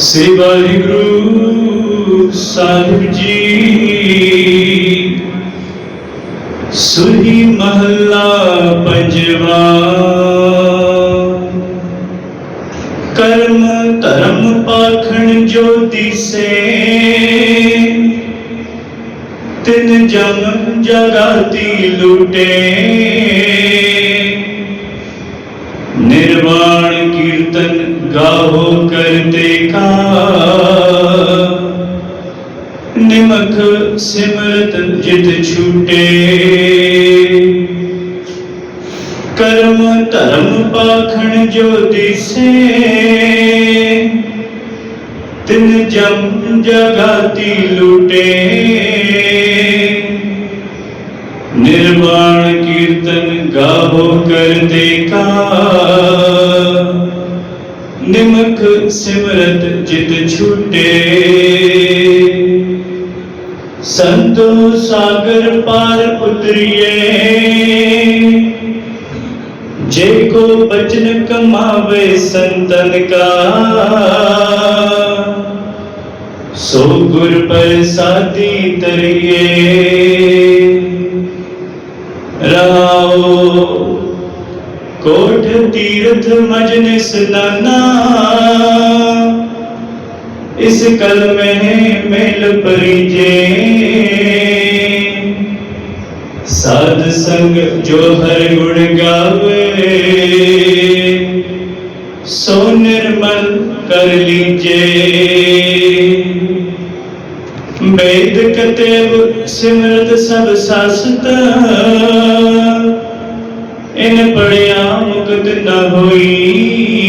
श्री गुरु साहिब जी। सुही महला पंजवा कर्म धर्म पाखण ज्योति से। तिन जन्म जगाती लूटे। निर्वाण कीर्तन गाहो करते का निमक सिमरत जित छूटे। कर्म धर्म पाखण जो दिसे। तिन जम जगाती लूटे। निर्वाण कीर्तन गाहो करते का ਨਿਮਖ ਸਿਮਰਤ ਜਿਤ ਛੁਟੇ। ਸੰਤੋ ਸਾਗਰ ਪਾਰ ਉਤਰੀਏ ਜੇ ਕੋ ਬਚਨ ਕਮਾਵੇ ਸੰਤਨ ਕਾ, ਸੋ ਗੁਰ ਪ੍ਰਸਾਦੀ ਤਰੀਏ। ਕੋਠ ਤੀਰਥ ਮਜਨ ਸਨਾਨਾ ਇਸ ਕਲ ਮਹਿ ਮੇਲ ਪਰਿਜੇ। ਸਾਧ ਸੰਗ ਜੋ ਹਰ ਗੁਣ ਗਾਵੇ। ਸੋ ਨਿਰਮਲ ਕਰ ਲੀਜੇ। ਬੇਦ ਕਤੇਵ ਸਿਮਰਤ ਸਭ ਸਾਸਤ। ਇਨ ਪੜਿਆ ਮੁਕਤ ਨ ਹੋਈ।